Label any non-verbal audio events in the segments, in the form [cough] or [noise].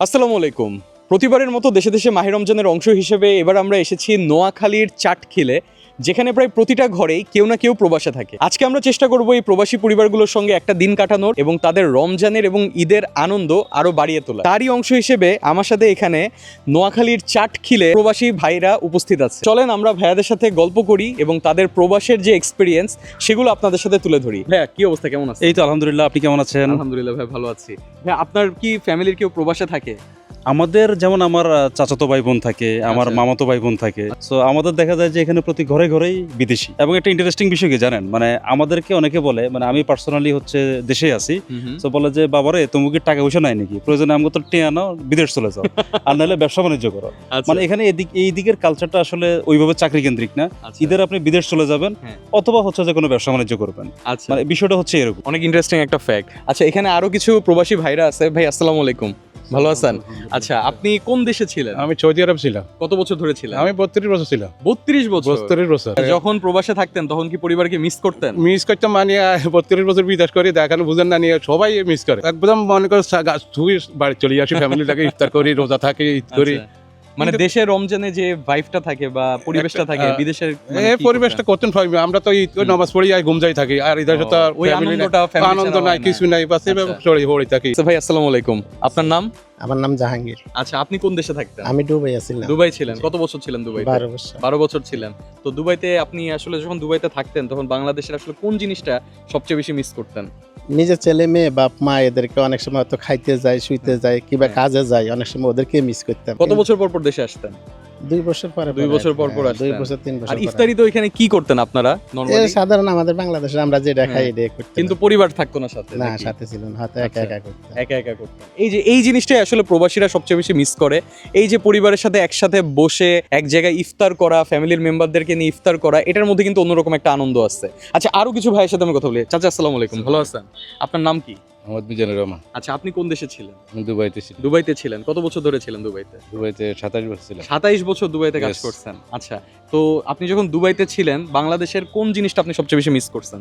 আসসালামু আলাইকুম। প্রতিবারের মতো দেশে দেশে মাহিরমজানের অংশ হিসেবে এবার আমরা এসেছি নোয়াখালীর চাটখিলে। যেখানে প্রায় প্রতিটা ঘরেই কেউ না কেউ প্রবাসে থাকে। আজকে আমরা চেষ্টা করব এই প্রবাসী পরিবারগুলোর সঙ্গে একটা দিন কাটানোর এবং তাদের রমজানের এবং ঈদের আনন্দ আরও বাড়িয়ে তোলা তারই অংশ হিসেবে আমার সাথে এখানে নোয়াখালীর চাটখিলে প্রবাসী ভাইরা উপস্থিত আছে। চলেন আমরা ভাইয়াদের সাথে গল্প করি এবং তাদের প্রবাসের যে এক্সপিরিয়েন্স সেগুলো আপনাদের সাথে তুলে ধরি। ভাইয়া কি অবস্থা? কেমন আছে এই তো আলহামদুলিল্লাহ। আপনি কেমন আছেন? আলহামদুলিল্লাহ ভাই ভালো আছি। ভাই আপনার কি ফ্যামিলির কেউ প্রবাসে থাকে? আমাদের যেমন আমার চাচাতো ভাই বোন থাকে আমার আচ্ছা। মামাতো ভাই বোন থাকে তো আমাদের দেখা যায় যে এখানে প্রতি ঘরে ঘরেই বিদেশি। এবং একটা ইন্টারেস্টিং বিষয় কি জানেন? মানে আমাদেরকে অনেকে বলে মানে আমি পার্সোনালি হচ্ছে দেশে আছি তো বলে যে বাবারে তুমি কি টাকা পয়সা নাই নাকি? প্রয়োজনে আমাকে তো টেনে আনো বিদেশ চলে যাও। আর নাহলে ব্যবসা বাণিজ্য করো। আচ্ছা, মানে এখানে এদিক এই দিকের কালচারটা আসলে ওইভাবে চাকরি কেন্দ্রিক না। আচ্ছা, ঈদের আপনি বিদেশ চলে যাবেন হ্যাঁ। অথবা হচ্ছে যে কোনো ব্যবসা বাণিজ্য করবেন। আচ্ছা। মানে বিষয়টা হচ্ছে এরকম। অনেক ইন্টারেস্টিং একটা ফ্যাক্ট আচ্ছা এখানে আরও কিছু প্রবাসী ভাইরা আছে। ভাই আসসালামু আলাইকুম। ভালো আছেন? আচ্ছা আপনি কোন দেশে ছিলেন? আমি সৌদি আরব ছিলাম। কত বছর ধরে ছিলেন? আমি বত্রিশ বছর ছিলাম। বত্রিশ বছর? বত্রিশ বছর। যখন প্রবাসে থাকতেন তখন কি পরিবারকে মিস করতেন? মিস করতে মানে বত্রিশ বছর বিদেশ করে দেখানো বুঝেন না নিয়ে সবাই মিস করে। একদম মনে করে বাড়ি চলে আসি ফ্যামিলিটাকে ইফতার করি রোজা থাকে ঈদ করি। আচ্ছা। মানে দেশে রমজানে যে ভাইবটা থাকে বা পরিবেশটা থাকে বিদেশের মানে এই পরিবেশটা করতেন? করতেন আমরা তো ওই নামাজ পড়ি আর ঘুমজাই থাকি আর ইদার তো ওই আনন্দটা আনন্দ নাই কিছু নাই বাস আচ্ছা। থাকি। আচ্ছা ভাই আসসালামু আলাইকুম। আপনার নাম? আমার নাম জাহাঙ্গীর। আচ্ছা আপনি কোন দেশে থাকতেন? আমি দুবাই ছিলাম দুবাই ছিলেন। কত বছর ছিলেন দুবাই বারো বছর। বারো বছর ছিলেন। তো দুবাইতে আপনি আসলে যখন দুবাইতে থাকতেন তখন বাংলাদেশের আসলে কোন জিনিসটা সবচেয়ে বেশি মিস করতেন? নিজের ছেলে মেয়ে বাপ মা এদেরকে অনেক সময় তো খাইতে যায় শুইতে যায় কিংবা হ্যাঁ। কাজে যায় অনেক সময় ওদেরকে মিস করতাম। কত বছর পর পর দেশে আসতেন? দুই বছর পরে দুই বছর পর পর হ্যাঁ, দুই বছর তিন বছর আর ইফতারি তো এখানে কি করতেন আপনারা নরমালি সাধারণ আমাদের বাংলাদেশে আমরা যেটা খাই হ্যাঁ। করতাম কিন্তু পরিবার থাকতো না সাথে না সাথে ছিল না হয়তো একা আচ্ছা। একা একা একা করতেন। এই যে এই জিনিসটাই আসলে প্রবাসীরা সবচেয়ে বেশি মিস করে। এই যে পরিবারের সাথে একসাথে বসে এক জায়গায় ইফতার করা ফ্যামিলির মেম্বারদেরকে নিয়ে ইফতার করা এটার মধ্যে কিন্তু অন্যরকম একটা আনন্দ আছে। আচ্ছা আরও কিছু ভাইয়ের সাথে আমি কথা বলি। চাচা আসসালামু আলাইকুম। ভালো আছেন? আপনার নাম কি? মোহাম্মদ মিজানুর রহমান। আচ্ছা আপনি কোন দেশে ছিলেন? আমি দুবাইতে ছিলাম। দুবাইতে ছিলেন। কত বছর ধরে ছিলেন দুবাইতে? দুবাইতে সাতাশ বছর ছিলাম। সাতাইশ বছর দুবাইতে কাজ Yes. করছেন। আচ্ছা তো আপনি যখন দুবাইতে ছিলেন বাংলাদেশের কোন জিনিসটা আপনি সবচেয়ে বেশি মিস করছেন?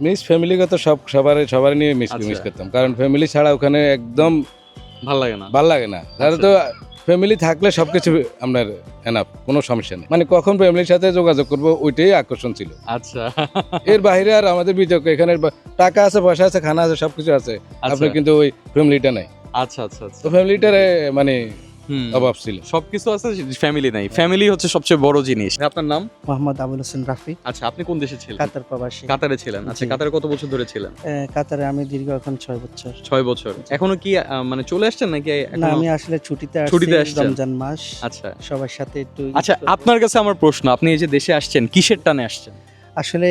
মিস ফ্যামিলিগত সব সবার সবার নিয়ে মিস আচ্ছা। মিস করতাম। কারণ ফ্যামিলি ছাড়া ওখানে একদম ভালো লাগে না। ভালো লাগে না। তাহলে আচ্ছা। তো ফ্যামিলি থাকলে সবকিছু আপনার এনাফ কোনো সমস্যা নেই। মানে কখন ফ্যামিলির সাথে যোগাযোগ করব ওইটাই আকর্ষণ ছিল। আচ্ছা। এর বাইরে আর আমাদের বিতর্ক এখানে টাকা আছে পয়সা আছে খানা আছে সবকিছু আছে। আপনি আপনার কিন্তু ওই ফ্যামিলিটা নাই। আচ্ছা আচ্ছা আচ্ছা। তো ফ্যামিলিটার মানে। অভাব ছিল। সবকিছু আছে ফ্যামিলি নাই। ফ্যামিলি হচ্ছে সবচেয়ে বড় জিনিস। আপনার নাম? মোহাম্মদ আবুল হোসেন রাফি। আচ্ছা আপনি কোন দেশে ছিলেন? কাতার প্রবাসী। কাতারে ছিলেন। আচ্ছা কাতারে কত বছর ধরে ছিলেন? কাতারে আমি দীর্ঘ এখন ছয় বছর। ছয় বছর। এখনও কি আহ, মানে চলে আসছেন নাকি না আমি আসলে ছুটিতে ছুটিতে আসছেন? রমজান মাস। আচ্ছা। সবার সাথে একটু আচ্ছা আপনার কাছে আমার প্রশ্ন আপনি এই যে দেশে আসছেন কিসের টানে আসছেন? আসলে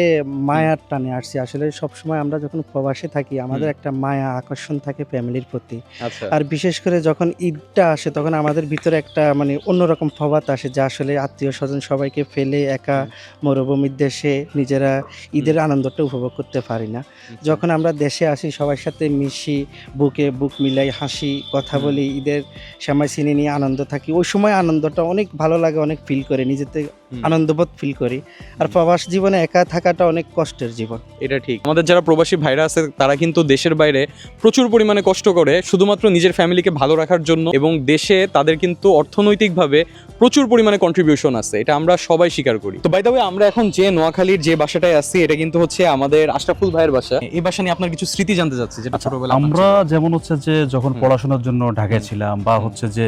মায়ার টানে আসছি। আসলে সব সময় আমরা যখন প্রবাসে থাকি আমাদের একটা মায়া আকর্ষণ থাকে ফ্যামিলির প্রতি। আচ্ছা। আর বিশেষ করে যখন ঈদটা আসে তখন আমাদের ভিতরে একটা মানে অন্যরকম ফবাত আসে যে আসলে আত্মীয় স্বজন সবাইকে ফেলে একা মরুভূমির দেশে নিজেরা ঈদের আনন্দটা উপভোগ করতে পারি না। যখন আমরা দেশে আসি সবার সাথে মিশি বুকে বুক মিলাই হাসি কথা বলি ঈদের সময় চিনি নিয়ে আনন্দ থাকি ওই সময় আনন্দটা অনেক ভালো লাগে অনেক ফিল করে নিজেতে। আনন্দবোধ ফিল করি। আর প্রবাস জীবনে একা থাকাটা অনেক কষ্টের জীবন। এটা ঠিক। আমাদের যারা প্রবাসী ভাইরা আছে তারা কিন্তু দেশের বাইরে প্রচুর পরিমাণে কষ্ট করে শুধুমাত্র নিজের ফ্যামিলিকে ভালো রাখার জন্য এবং দেশে তাদের কিন্তু অর্থনৈতিকভাবে প্রচুর পরিমাণে কন্ট্রিবিউশন আছে। এটা আমরা সবাই স্বীকার করি। তো বাই দ্য ওয়ে আমরা এখন যে নোয়াখালীর যে বাসাটায় আছি এটা কিন্তু হচ্ছে আমাদের আশরাফুল ভাইয়ের বাসা। এই বাসা নিয়ে আপনার কিছু স্মৃতি জানতে চাচ্ছি যেটা আচ্ছা, ছোটবেলায় আপনার আমরা যেমন হচ্ছে যে যখন পড়াশোনার জন্য ঢাকায় ছিলাম বা হচ্ছে যে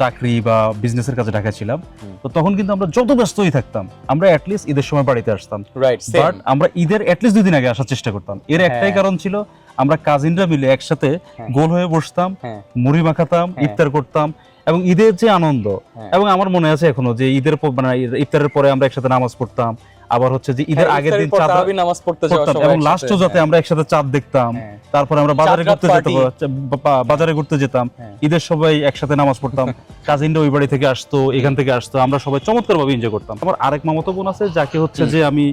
চাকরি বা বিজনেসের কাজে ঢাকায় ছিলাম তো তখন কিন্তু আমরা যত ব্যস্তই থাকতাম আমরা অ্যাটলিস্ট ঈদের সময় বাড়িতে আসতাম রাইট বাট আমরা ঈদের অ্যাটলিস্ট দুই দিন আগে আসার চেষ্টা করতাম এর একটাই হ্যাঁ। কারণ ছিল আমরা কাজিনরা মিলে একসাথে হ্যাঁ। গোল হয়ে বসতাম হ্যাঁ। মুড়ি মাখাতাম। ইফতার করতাম এবং ঈদের যে আনন্দ। এবং আমার মনে আছে এখনও যে ঈদের মানে ইফতারের পরে আমরা একসাথে নামাজ পড়তাম আবার হচ্ছে যে ঈদের হ্যাঁ, আগের দিন চাঁদাবি চাঁদ নামাজ পড়তে যাওয়া এবং। লাস্টও যাতে হ্যাঁ। আমরা একসাথে চাঁদ দেখতাম তারপর তারপরে আমরা বাজারে ঘুরতে যেতাম বাজারে ঘুরতে যেতাম হ্যাঁ। ঈদের সবাই একসাথে নামাজ পড়তাম [laughs] কাজিনরা ওই বাড়ি থেকে আসতো এখান থেকে আসতো আমরা সবাই চমৎকারভাবে এনজয় করতাম আমার আরেক মামাতো বোন আছে যাকে হচ্ছে যে আমি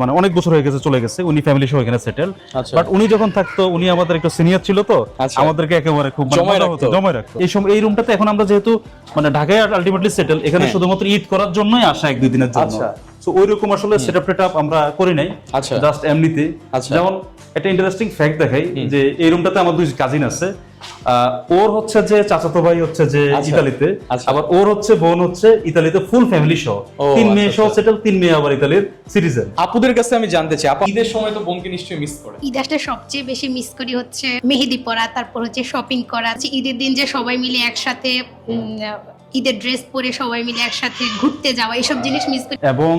মানে অনেক বছর হয়ে গেছে চলে গেছে। উনি ফ্যামিলি সহ এখানে সেটেল আচ্ছা। বাট উনি যখন থাকতো উনি আমাদের একটু সিনিয়র ছিল তো আচ্ছা। আমাদেরকে একেবারে খুব মানে জমায় রাখতো। জমায় রাখতো। এই সময় এই রুমটাতে এখন আমরা যেহেতু মানে ঢাকায় আলটিমেটলি সেটেল এখানে হ্যাঁ। শুধুমাত্র ঈদ করার জন্যই আসা এক দুই দিনের জন্য। আচ্ছা। তো ওই রকম আসলে সেটআপ টেটআপ আমরা করি নাই। আচ্ছা। জাস্ট এমনিতে। আচ্ছা। যেমন একটা ইন্টারেস্টিং ফ্যাক্ট দেখাই যে এই রুমটাতে আমার দুই কাজিন আছে। ওর হচ্ছে যে চাচাতো ভাই হচ্ছে যে আচ্ছা। ইতালিতে আচ্ছা। আবার ওর হচ্ছে বোন হচ্ছে ইতালিতে ফুল ফ্যামিলি সহ তিন মেয়ে আচ্ছা, সহ আচ্ছা। সেটেল তিন মেয়ে আবার ইতালির সিটিজেন আপুদের কাছে আমি জানতে চাই আপা ঈদের সময় তো বোনকে নিশ্চয়ই মিস করে ঈদ আসলে সবচেয়ে বেশি মিস করি হচ্ছে মেহেদি পরা তারপর হচ্ছে শপিং করা ঈদের দিন যে সবাই মিলে একসাথে ঈদের ড্রেস পরে সবাই মিলে একসাথে ঘুরতে যাওয়া এসব জিনিস মিস করি এবং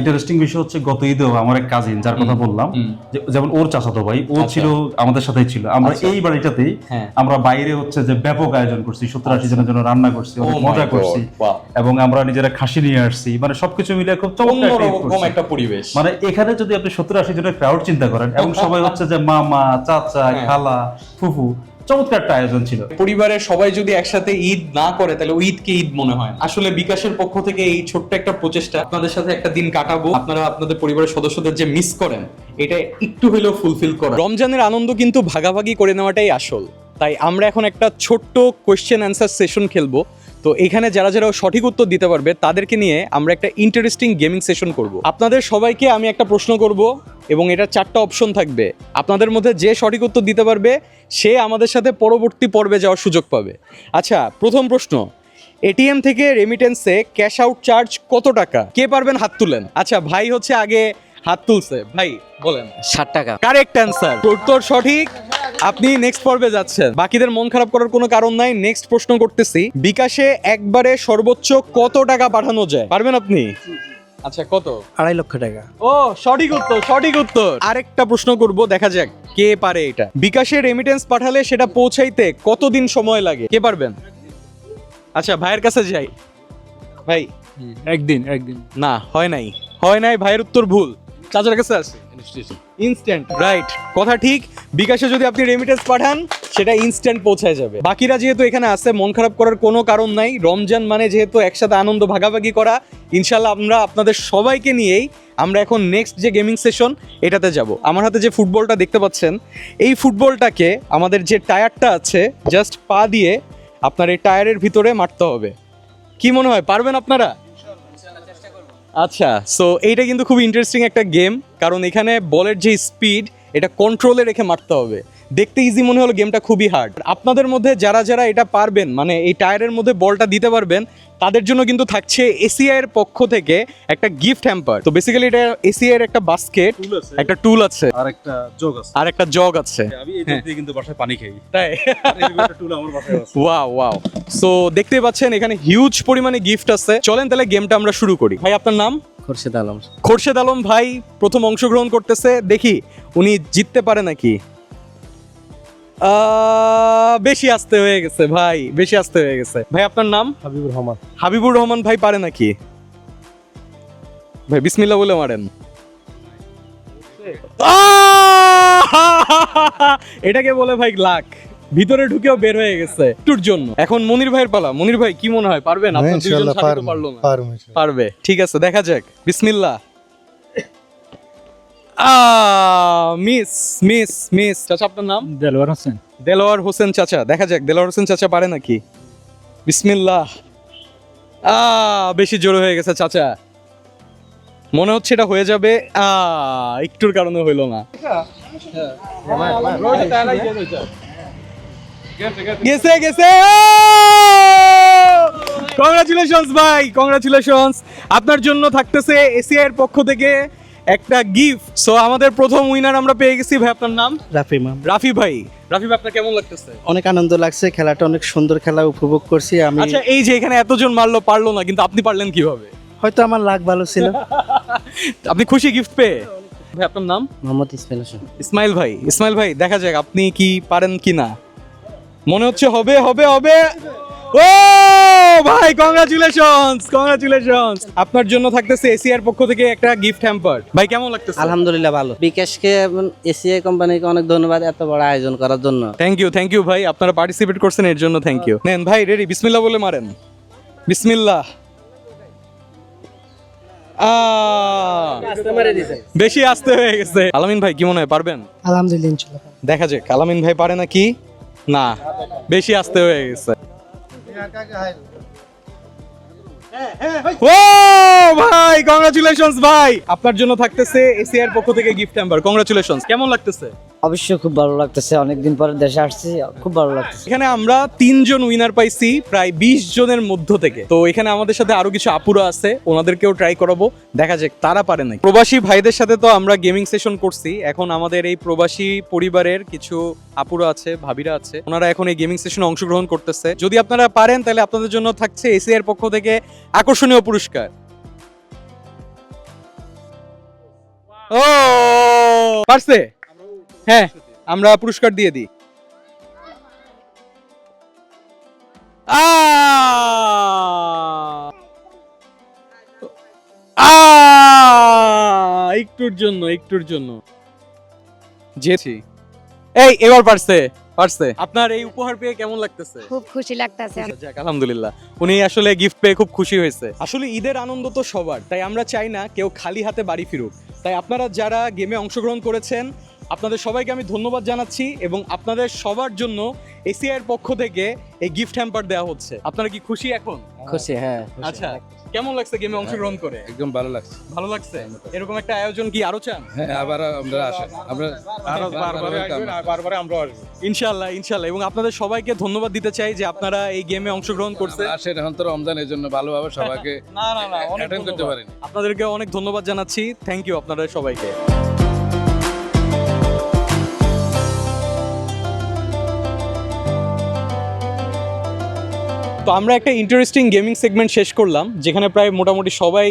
ইন্টারেস্টিং বিষয় হচ্ছে গত ঈদেও আমার এক কাজিন যার কথা বললাম যেমন ওর চাচাতো ভাই ও আচ্ছা। ছিল আমাদের সাথেই ছিল আমরা আচ্ছা। এই বাড়িটাতেই হ্যাঁ আমরা বাইরে হচ্ছে যে ব্যাপক আয়োজন করছি সত্তর আশি আচ্ছা। জনের জন্য রান্না করছি অনেক Oh মজা করছি এবং আমরা নিজেরা খাসি নিয়ে আসছি মানে সবকিছু মিলে খুব চমৎকার। একটা পরিবেশ মানে এখানে যদি আপনি সত্তর আশি জনের ক্রাউড চিন্তা করেন এবং সবাই হচ্ছে যে মামা চাচা হ্যাঁ। খালা ফুফু চমৎকার একটা আয়োজন ছিল। পরিবারের সবাই যদি একসাথে ঈদ না করে, তাহলে ঈদকে ঈদ মনে হয়। আসলে বিকাশের পক্ষ থেকে এই ছোট্ট একটা প্রচেষ্টা, আপনাদের সাথে একটা দিন কাটাবো। আপনারা আপনাদের পরিবারের সদস্যদের যে মিস করেন, এটা একটু হলেও ফুলফিল করা। রমজানের আনন্দ কিন্তু ভাগাভাগি করে নেওয়াটাই আসল। তাই আমরা এখন একটা ছোট্ট কোয়েশ্চেন অ্যান্সার সেশন খেলব। তো এখানে যারা যারা সঠিক উত্তর দিতে পারবে, তাদেরকে নিয়ে আমরা একটা ইন্টারেস্টিং গেমিং সেশন করব। আপনাদের সবাইকে আমি একটা প্রশ্ন করব এবং এটা চারটা অপশন থাকবে। আপনাদের মধ্যে যে সঠিক উত্তর দিতে পারবে, সে আমাদের সাথে পরবর্তী পর্বে যাওয়ার সুযোগ পাবে। আচ্ছা প্রথম প্রশ্ন। এটিএম থেকে রেমিটেন্সে ক্যাশ আউট চার্জ কত টাকা? কে পারবেন হাত তুলেন? আচ্ছা ভাই হচ্ছে আগে হাত তুলছে। ভাই বলেন। ষাট টাকা। কারেক্ট অ্যান্সার উত্তর সঠিক। আপনি নেক্সট পর্বে যাচ্ছেন। বাকিদের মন খারাপ করার কোনো কারণ নাই। নেক্সট প্রশ্ন করতেছি। বিকাশে একবারে সর্বোচ্চ কত টাকা পাঠানো যায়? পারবেন আপনি? আচ্ছা কত? আড়াই লক্ষ টাকা। ও সঠিক উত্তর সঠিক উত্তর। আরেকটা প্রশ্ন করব দেখা যাক কে পারে এটা। বিকাশে রেমিটেন্স পাঠালে সেটা পৌঁছাইতে কতদিন সময় লাগে? কে পারবেন? আচ্ছা ভাইয়ের কাছে যাই। ভাই। একদিন একদিন। না হয় নাই। হয় নাই ভাইয়ের উত্তর ভুল। চাচার কাছে আছে ইনস্ট্যান্ট রাইট কথা ঠিক। বিকাশে যদি আপনি রেমিটেন্স পাঠান সেটা ইনস্ট্যান্ট পৌঁছায় যাবে। বাকিরা যেহেতু এখানে আছে মন খারাপ করার কোনো কারণ নাই। রমজান মানে যেহেতু একসাথে আনন্দ ভাগাভাগি করা ইনশাল্লাহ আমরা আপনাদের সবাইকে নিয়েই আমরা এখন নেক্সট যে গেমিং সেশন এটাতে যাব। আমার হাতে যে ফুটবলটা দেখতে পাচ্ছেন এই ফুটবলটাকে আমাদের যে টায়ারটা আছে জাস্ট পা দিয়ে আপনার এই টায়ারের ভিতরে মারতে হবে। কি মনে হয় পারবেন আপনারা? আচ্ছা সো এইটা কিন্তু খুব ইন্টারেস্টিং একটা গেম কারণ এখানে বলের যে স্পিড এটা কন্ট্রোলে রেখে মারতে হবে। দেখতে ইজি মনে হলো গেমটা খুবই হার্ড আপনাদের মধ্যে যারা যারা এটা পারবেন মানে এই টায়ারের মধ্যে বলটা দিতে পারবেন তাদের জন্য কিন্তু থাকছে এসিআই এর পক্ষ থেকে একটা গিফট হ্যাম্পার তো বেসিক্যালি এটা এসিআই এর একটা বাস্কেট একটা টুল আছে। আর একটা যোগ আছে। আর একটা জগ আছে। আমি এই যোগ দিয়ে কিন্তু বাসায় পানি খাই। তাই? টুল আমার বাসায় আছে। ওয়াও ওয়াও সো দেখতে পাচ্ছেন এখানে হিউজ পরিমাণে গিফট আছে। চলেন তাহলে গেমটা আমরা শুরু করি। ভাই আপনার নাম? খোরশেদ আলম। খোরশেদ আলম ভাই প্রথম অংশগ্রহণ করতেছে। দেখি উনি জিততে পারে নাকি? বেশি আসতে হয়ে গেছে ভাই বেশি আসতে হয়ে গেছে। ভাই আপনার নাম? হাবিবুর রহমান। হাবিবুর রহমান ভাই পারে নাকি? ভাই বিসমিল্লাহ বলে মারেন। এটাকে বলে ভাই লাখ। ভিতরে ঢুকেও বের হয়ে গেছে। একটুর জন্য। এখন মনির ভাইয়ের পালা। মনির ভাই কি মনে হয়? পারবেন? হ্যাঁ, আপনার দুইজন ছাড়া তো পারল না। পারবে। ঠিক আছে দেখা যাক। বিসমিল্লাহ। Miss miss miss. চাচা আপনার নাম? দেলওয়ার হোসেন। দেলোয়ার হোসেন চাচা। দেখা যাক দেলোয়ার হোসেন চাচা পারে নাকি? বিসমিল্লাহ। আ বেশি জোরে হয়ে গেছে চাচা। মনে হচ্ছে এটা হয়ে যাবে। আ একটুর কারণে হইল না। গেছে গেছে। কংগ্রাচুলেশনস ভাই। কংগ্রাচুলেশনস আপনার জন্য থাকতেছে এসিআই এর পক্ষ থেকে একটা গিফট সো আমাদের প্রথম উইনার আমরা পেয়ে গেছি ভাই আপনার নাম? রাফি মাম রাফি ভাই। রাফি ভাই আপনার কেমন লাগতেছে? অনেক আনন্দ লাগছে খেলাটা অনেক সুন্দর খেলা উপভোগ করছি আমি আচ্ছা এই যে এখানে এতজন মারলো পারল না কিন্তু আপনি পারলেন কীভাবে? হয়তো আমার লাক ভালো ছিল। [laughs] আপনি খুশি গিফট পেয়ে? ভাই আপনার নাম? মোহাম্মদ ইসমাইল হোসেন। ইসমাইল ভাই ইসমাইল ভাই দেখা যাক আপনি কি পারেন কি না মনে হচ্ছে হবে হবে হবে। ও ভাই কংগ্রাচুলেশনস কংগ্রাচুলেশনস আপনার জন্য থাকতেছে এসিআর পক্ষ থেকে একটা গিফট হ্যাম্পার ভাই কেমন লাগতেছে? আলহামদুলিল্লাহ ভালো। বিকাশকে এসিআই কোম্পানিকে অনেক ধন্যবাদ এত বড় আয়োজন করার জন্য। থ্যাংক ইউ থ্যাংক ইউ ভাই। আপনারা পার্টিসিপেট করছেন এর জন্য থ্যাংক ইউ নেন ভাই রেডি বিসমিল্লাহ বলে মারেন। বিসমিল্লাহ। আহ, বেশি আসতে হয়ে গেছে। আলামিন ভাই কি মনে হয় পারবেন? আলহামদুলিল্লাহ দেখা যাক আলামিন ভাই পারে নাকি? না বেশি আসতে হয়ে গেছে। ও ভাই কংগ্রাচুলেশনস ভাই আপনার জন্য থাকতেছে এসিআর পক্ষ থেকে গিফট হ্যাম্পার কংগ্রাচুলেশনস কেমন লাগতেছে অবশ্যই খুব ভালো লাগতেছে, অনেকদিন পরে দেশে আসছি, খুব ভালো লাগতেছে। এখানে আমরা তিনজন উইনার পাইছি, প্রায় বিশ জনের মধ্য থেকে। তো এখানে আমাদের সাথে আরও কিছু আপুরা আছে, ওনাদেরকেও ট্রাই করাবো, দেখা যাক তারা পারে নাকি। প্রবাসী ভাইদের সাথে তো আমরা গেমিং সেশন করছি, এখন আমাদের এই প্রবাসী পরিবারের কিছু আপুরা আছে, ভাবিরা আছে, ওনারা এখন এই গেমিং সেশনে অংশগ্রহণ করতেছে। যদি আপনারা পারেন, তাহলে আপনাদের জন্য থাকছে এসিআর পক্ষ থেকে আকর্ষণীয় পুরস্কার। ও, পারছে? হ্যাঁ আমরা পুরস্কার দিয়ে দিই! একটুর জন্য একটুর জন্য। যেছি এই এবার পারছে পারছে। আপনার এই উপহার পেয়ে কেমন লাগতেছে? খুব খুশি লাগতেছে। যাক আলহামদুলিল্লাহ। উনি আসলে গিফট পেয়ে খুব খুশি হয়েছে। আসলে ঈদের আনন্দ তো সবার তাই আমরা চাই না কেউ খালি হাতে বাড়ি ফিরুক। তাই আপনারা যারা গেমে অংশগ্রহণ করেছেন আপনাদের সবাইকে আমি ধন্যবাদ জানাচ্ছি এবং আপনাদের সবার জন্য এসিআই এর পক্ষ থেকে এই গিফট হ্যাম্পার দেওয়া হচ্ছে। আপনারা কি খুশি এখন? খুশি হ্যাঁ আচ্ছা কেমন লাগছে গেমে অংশগ্রহণ করে? একদম ভালো লাগছে। ভালো লাগছে? এরকম একটা আয়োজন কি আরও চান? হ্যাঁ আবার আমরা আসেন আমরা আরও বারবারে আমরা আসব। ইনশাল্লাহ ইনশাল্লাহ এবং আপনাদের সবাইকে ধন্যবাদ দিতে চাই যে আপনারা এই গেমে অংশগ্রহণ করছে। আসেন এখন তো রমজান এর জন্য ভালোভাবে সবাইকে [laughs] না না না অনেক অ্যাটেন্ড করতে পারেন। আপনাদেরকে অনেক ধন্যবাদ জানাচ্ছি। থ্যাংক ইউ আপনাদের সবাইকে। তো আমরা একটা ইন্টারেস্টিং গেমিং সেগমেন্ট শেষ করলাম যেখানে প্রায় মোটামুটি সবাই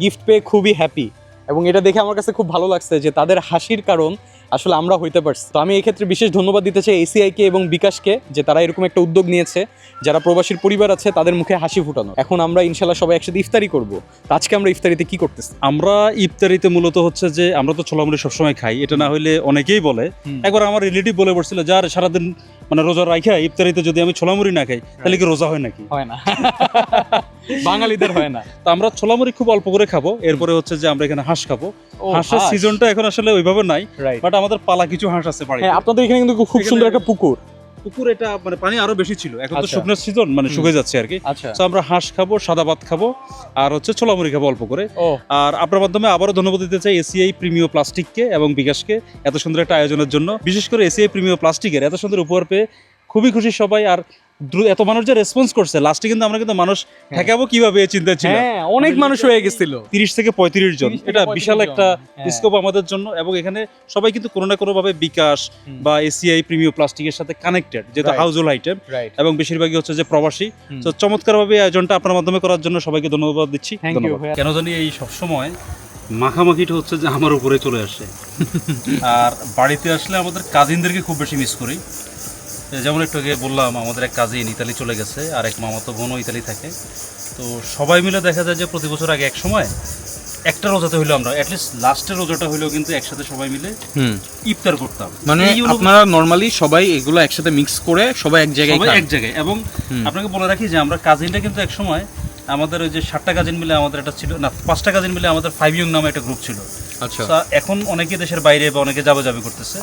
গিফট পেয়ে খুবই হ্যাপি এবং এটা দেখে আমার কাছে খুব ভালো লাগছে যে তাদের হাসির কারণ আসলে আমরা হইতে পারছি। তো আমি এই ক্ষেত্রে বিশেষ ধন্যবাদ দিতে চাই এসিআইকে এবং বিকাশকে যে তারা এরকম একটা উদ্যোগ নিয়েছে। যারা প্রবাসীর পরিবার আছে তাদের মুখে হাসি ফুটানো। এখন আমরা ইনশাল্লাহ সবাই একসাথে ইফতারি করব। আজকে আমরা ইফতারিতে কি করতেছি? আমরা ইফতারিতে মূলত হচ্ছে যে আমরা তো ছোলামুড়ি সবসময় খাই। এটা না হইলে অনেকেই বলে। একবার আমার রিলেটিভ বলে পড়ছিল যার সারাদিন মানে রোজা রাখা ইফতারিতে যদি আমি ছোলামুড়ি না খাই তাহলে কি রোজা হয় নাকি? হয় না। [laughs] বাঙালিদের হয় না। তো আমরা ছোলামুড়ি খুব অল্প করে খাব এরপরে হচ্ছে যে আমরা এখানে হাঁস খাব। হাঁসের সিজনটা এখন আসলে ওইভাবে নাই বাট আমাদের পালা কিছু হাঁস আছে বাড়িতে। হ্যাঁ আপনাদের এখানে কিন্তু খুব সুন্দর একটা পুকুর। পুকুর এটা মানে পানি আরও বেশি ছিল। এখন তো আচ্ছা। শুকনো সিজন মানে। শুকিয়ে যাচ্ছে আর কি তো আমরা হাঁস খাব সাদা ভাত খাব আর হচ্ছে ছোলামুড়ি খাব অল্প করে। আর আপনার মাধ্যমে আবারও ধন্যবাদ দিতে চাই এসিআই প্রিমিয় প্লাস্টিককে এবং বিকাশকে এত সুন্দর একটা আয়োজনের জন্য। বিশেষ করে এসিআই প্রিমিয় প্লাস্টিকের এত সুন্দর উপহার পেয়ে খুবই খুশি সবাই আর এত মানুষ যে রেসপন্স করছে। লাস্টে কিন্তু আমরা কিন্তু মানুষ ঠেকাবো কীভাবে এই চিন্তা ছিল? হ্যাঁ অনেক মানুষ হয়ে গেছিল। তিরিশ থেকে পঁয়ত্রিশ জন। এটা বিশাল একটা হ্যাঁ। স্কোপ আমাদের জন্য এবং এখানে সবাই কিন্তু কোনো না কোনো ভাবে বিকাশ বা এসিআই প্রিমিয় প্লাস্টিকের সাথে কানেক্টেড যেহেতু. হাউস হোল্ড আইটেম এবং বেশিরভাগই হচ্ছে যে প্রবাসী। তো চমৎকার ভাবে আয়োজনটা আপনার মাধ্যমে করার জন্য সবাইকে ধন্যবাদ দিচ্ছি। কেন জানি এই সবসময় মাখামাখিটা হচ্ছে যে আমার উপরে চলে আসে। [laughs] আর বাড়িতে আসলে আমাদের কাজিনদেরকে খুব বেশি মিস করি। যেমন একটু আগে বললাম আমাদের এক কাজিন ইতালি চলে গেছে আর এক মামাতো বোনও ইতালি থাকে। তো সবাই মিলে দেখা যায় যে প্রতি বছর আগে এক সময় একটা রোজাতে হইল আমরা অ্যাটলিস্ট লাস্টের রোজাটা হইলেও কিন্তু একসাথে সবাই মিলে হুম। ইফতার করতাম। মানে আপনারা নরমালি সবাই এগুলো একসাথে মিক্স করে সবাই এক জায়গায় সবাই এক জায়গায়। এবং আপনাকে বলে রাখি যে আমরা কাজিনটা কিন্তু এক সময় আমাদের ওই যে সাতটা কাজিন মিলে আমাদের একটা ছিল না পাঁচটা কাজিন মিলে আমাদের ফাইভ ইয়ং নামে একটা গ্রুপ ছিল। আচ্ছা। এখন অনেকে দেশের বাইরে বা অনেকে যাবে করতেছে।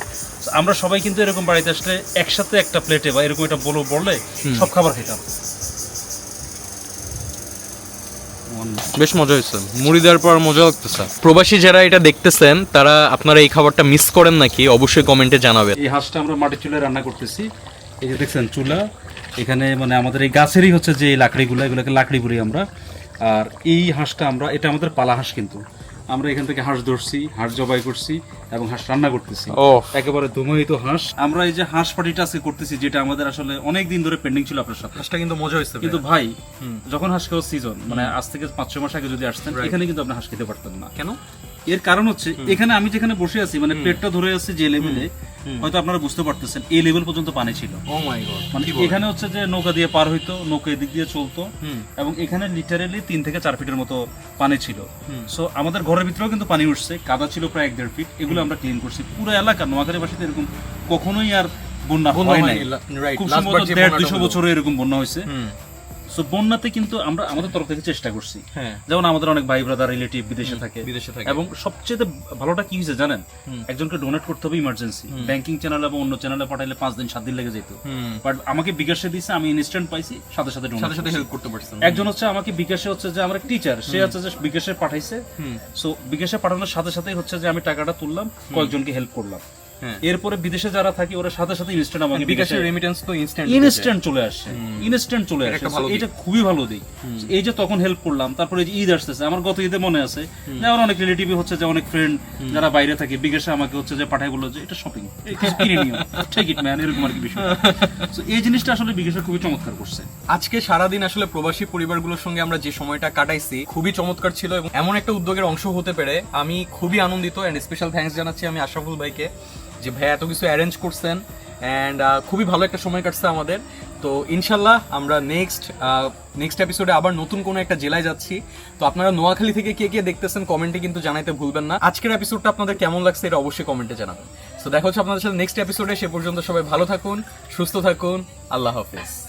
আমরা সবাই কিন্তু এরকম বাড়িতে আসলে একসাথে একটা প্লেটে বা এরকম একটা বলো বললে সব খাবার খেতাম। বেশ মজা হয়েছে। মুড়ি দেওয়ার পর মজা লাগতেছে। প্রবাসী যারা এটা দেখতেছেন তারা আপনারা এই খাবারটা মিস করেন নাকি? অবশ্যই কমেন্টে জানাবেন। এই হাঁসটা আমরা মাটির চুলায় রান্না করতেছি। এই যে দেখছেন চুলা এখানে মানে আমাদের এই গাছেরই হচ্ছে যে এই লাকড়িগুলো এগুলোকে লাকড়ি বলি আমরা। আর এই হাঁসটা আমরা এটা আমাদের পালা হাঁস কিন্তু। আমরা এখান থেকে হাঁস ধরছি হাঁস জবাই করছি এবং হাঁস রান্না করতেছি। একেবারে ধুমোহিত হাঁস। আমরা এই যে হাঁস পাটিটা আজকে করতেছি যেটা আমাদের আসলে অনেক দিন ধরে পেন্ডিং ছিল আপনার সাথে। হাঁসটা কিন্তু মজা হয়েছে কিন্তু ভাই যখন হাঁস খাওয়ার সিজন মানে আজ থেকে পাঁচ ছয় মাস আগে যদি আসতেন এখানে কিন্তু আপনি হাঁস খেতে পারতেন না। কেন? এর কারণ হচ্ছে এখানে আমি যেখানে বসে আছি মানে পেটটা ধরে আছি যে লেভেলে হয়তো আপনারা বুঝতে পারতেছেন এই লেভেল পর্যন্ত পানি ছিল। গড মানে এখানে হচ্ছে যে নৌকা দিয়ে পার হইতো নৌকা এদিক দিয়ে চলতো এবং এখানে লিটারেলি তিন থেকে চার ফিটের মতো পানি ছিল। সো আমাদের ঘরের ভিতরেও কিন্তু পানি উঠছে কাদা ছিল প্রায় এক দেড় ফিট এগুলো আমরা ক্লিন করছি। পুরো এলাকা নোয়াখালী বাসীতে এরকম কখনোই আর বন্যা হয় নাই। খুব সম্ভবত দেড় দুশো বছরে এরকম বন্যা হয়েছে। সো বন্যাতে কিন্তু আমরা আমাদের তরফ থেকে চেষ্টা করছি। হ্যাঁ। যেমন আমাদের অনেক ভাই ব্রাদার রিলেটিভ বিদেশে থাকে। বিদেশে থাকে। এবং সবচেয়ে ভালোটা কি হয়েছে জানেন? একজনকে ডোনেট করতে হবে ইমার্জেন্সি ব্যাংকিং চ্যানেল এবং অন্য চ্যানেলে পাঠাইলে পাঁচ দিন সাত দিন লেগে যেত। বাট আমাকে বিকাশে দিয়েছে আমি ইনস্ট্যান্ট পাইছি সাথে সাথে সাথে সাথে হেল্প করতে পারছেন একজন হচ্ছে আমাকে বিকাশে হচ্ছে যে আমার টিচার সে হচ্ছে যে বিকাশে পাঠাইছে। সো বিকাশে পাঠানোর সাথে সাথেই হচ্ছে যে আমি টাকাটা তুললাম কয়েকজনকে হেল্প করলাম। এরপরে বিদেশে যারা থাকে ওরা সাথে সাথে ইনস্ট্যান্ট আমাকে বিকাশের রেমিটেন্স তো ইনস্ট্যান্ট ইনস্ট্যান্ট চলে আসছে ইনস্ট্যান্ট চলে So, এটা খুবই ভালো দিক। এই যে তখন হেল্প করলাম তারপরে এই যে ঈদ আসতেছে আমার গত ঈদে মনে আছে যে আমার অনেক রিলেটিভ হচ্ছে যে অনেক ফ্রেন্ড যারা বাইরে থাকে বিকাশে আমাকে হচ্ছে যে পাঠায় বলল যে এটা শপিং কিনে নিও। ঠিক ইট ম্যান এরকম আর কি বিষয় এই জিনিসটা আসলে বিকাশে খুবই চমৎকার করছে। আজকে সারাদিন আসলে প্রবাসী পরিবারগুলোর সঙ্গে আমরা যে সময়টা কাটাইছি খুবই চমৎকার ছিল এবং এমন একটা উদ্যোগের অংশ হতে পেরে আমি খুবই আনন্দিত অ্যান্ড স্পেশাল থ্যাঙ্কস জানাচ্ছি আমি আশরাফুল ভাইকে। যে ভাই এত কিছু অ্যারেঞ্জ করছেন অ্যান্ড খুবই ভালো একটা সময় কাটছে আমাদের। তো ইনশাল্লাহ আমরা নেক্সট নেক্সট এপিসোডে আবার নতুন কোনো একটা জেলায় যাচ্ছি। তো আপনারা নোয়াখালী থেকে কে কে দেখতেছেন কমেন্টে কিন্তু জানাইতে ভুলবেন না। আজকের এপিসোডটা আপনাদের কেমন লাগছে এটা অবশ্যই কমেন্টে জানাবেন। তো দেখা হচ্ছে আপনাদের সাথে নেক্সট এপিসোডে সে পর্যন্ত সবাই ভালো থাকুন, সুস্থ থাকুন, আল্লাহ হাফেজ।